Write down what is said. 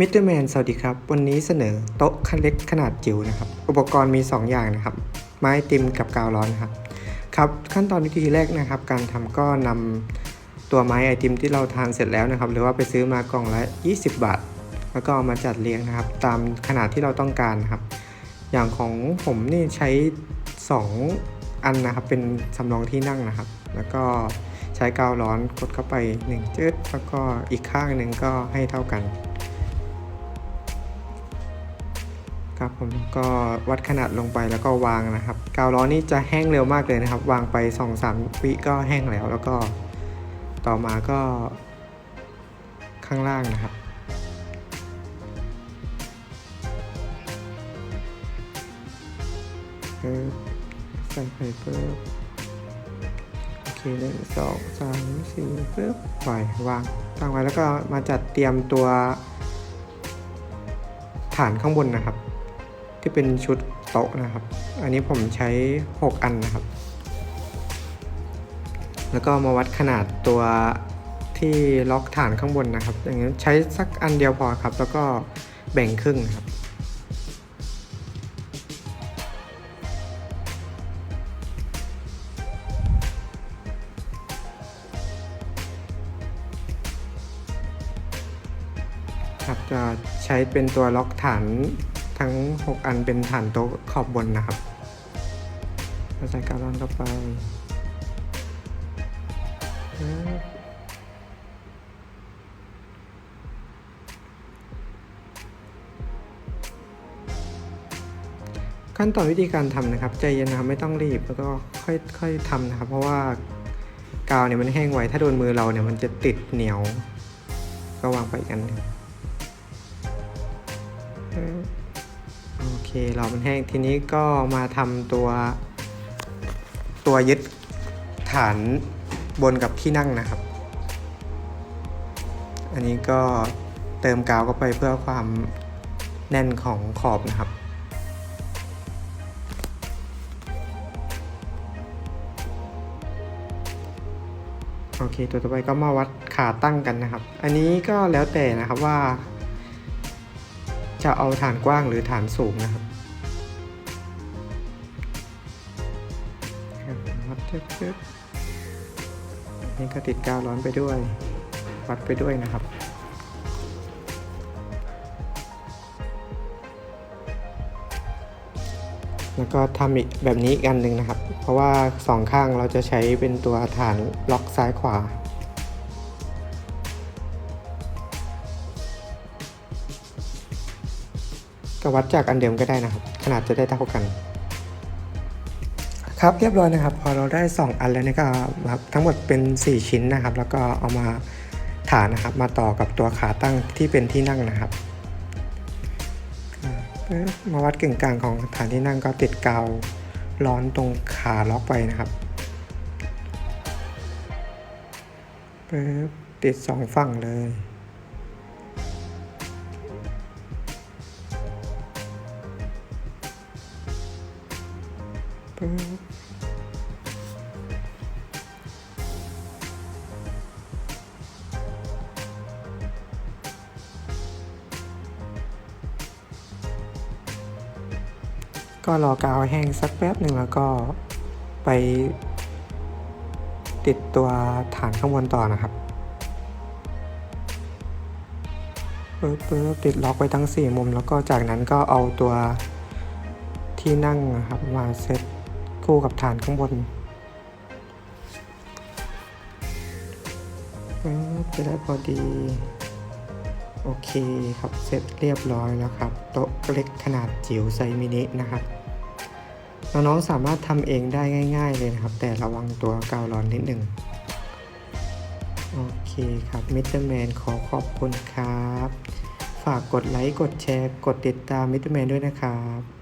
มิสเตอร์แมนสวัสดีครับ วันนี้เสนอโต๊ะคันเล็กขนาดจิ๋วนะครับ อุปกรณ์มี 2 อย่างนะครับ ไม้ติมกับกาวร้อนครับ ครับขั้นตอนวิธีแรกนะครับ การทำก็นำตัวไม้ไอติมที่เราทานเสร็จแล้วนะครับ หรือว่าไปซื้อมากล่องละ 20 บาท แล้วก็เอามาจัดเรียงนะครับ ตามขนาดที่เราต้องการนะครับ อย่างของผมนี่ใช้ 2 อันนะครับ เป็นสำรองที่นั่งนะครับ แล้วก็ใช้กาวร้อนกดเข้าไป1จึดแล้วก็อีกข้างหนึ่งก็ให้เท่ากัน ครับผมก็วัดขนาดลงไปแล้วก็วางนะครับกาวร้อนี่จะแห้งเร็วมากเลยนะครับ วางไป2อสามวิก็แห้งแล้ว แล้วก็ต่อมาก็ข้างล่างนะครับ ใส่ไปปึ๊บโอเคหนึ่งสองสามสี่ปึ๊บปล่อยวางตั้งไว้แล้วก็มาจัดเตรียมตัวฐานข้างบนนะครับ ที่เป็นชุดโต๊ะนะครับ อันนี้ผมใช้ 6 อันนะครับ แล้วก็มาวัดขนาดตัวที่ล็อกฐานข้างบนนะครับ อย่างนี้ใช้สักอันเดียวพอครับ แล้วก็แบ่งครึ่งนะครับครับจะใช้เป็นตัวล็อกฐาน ทั้ง 6 อันเป็นฐานโต๊ะขอบบนนะครับเราใส่กาวรอนเข้าไปขั้นตอนวิธีการทำนะครับใจเย็นนะครับไม่ต้องรีบแล้วก็ค่อยค่อยทำนะครับ เพราะว่ากาวเนี่ยมันแห้งไวถ้าโดนมือเราเนี่ยมันจะติดเหนียว ก็วางไปอันนึ่ง เคเรามันแห้งทีนี้ก็มาทำตัว ตัวยึดฐานบนกับที่นั่งนะครับ อันนี้ก็เติมกาวเข้าไปเพื่อความแน่นของขอบนะครับโอเค ตัวต่อไปก็มาวัดขาตั้งกันนะครับ อันนี้ก็แล้วแต่นะครับว่า จะเอาฐานกว้างหรือฐานสูงนะครับวัดเจ็บๆนี่ก็ติดกาวร้อนไปด้วย วัดไปด้วยนะครับแล้วก็ทำอีกแบบนี้อีกอันหนึ่งนะครับ เพราะว่าสองข้างเราจะใช้เป็นตัวฐานล็อกซ้ายขวา ก็วัดจากอันเดิมก็ได้นะครับ ขนาดจะได้เท่ากัน ครับเรียบร้อยนะครับ พอเราได้ 2 อันแล้วนะครับ ทั้งหมดเป็น 4 ชิ้นนะครับ แล้วก็เอามาฐานนะครับ มาต่อกับตัวขาตั้งที่เป็นที่นั่งนะครับ มาวัดกึ่งกลางของฐานที่นั่งก็ติดกาวร้อนตรงขาล็อกไปนะครับปึ๊บติดสองฝั่งเลย ก็รอกาวแห้งสักแป๊บหนึ่งแล้วก็ไปติดตัวฐานข้างบนต่อนะครับปึ๊บปึ๊บติดล็อกไว้ทั้ง 4 มุม แล้วก็จากนั้นก็เอาตัวที่นั่งนะครับมาเซต คู่กับฐานข้างบนจะได้พอดี โอเคครับ เสร็จเรียบร้อยแล้วครับ โต๊ะเล็กขนาดจิ๋วไซมินินะครับน้องๆสามารถทำเองได้ง่าย ๆ เลยนะครับ แต่ระวังตัวกาวร้อนนิดหนึ่งโอเคครับมิสเตอร์แมนขอขอบคุณครับ ฝากกดไลค์ กดแชร์ กดติดตามมิสเตอร์แมนด้วยนะครับ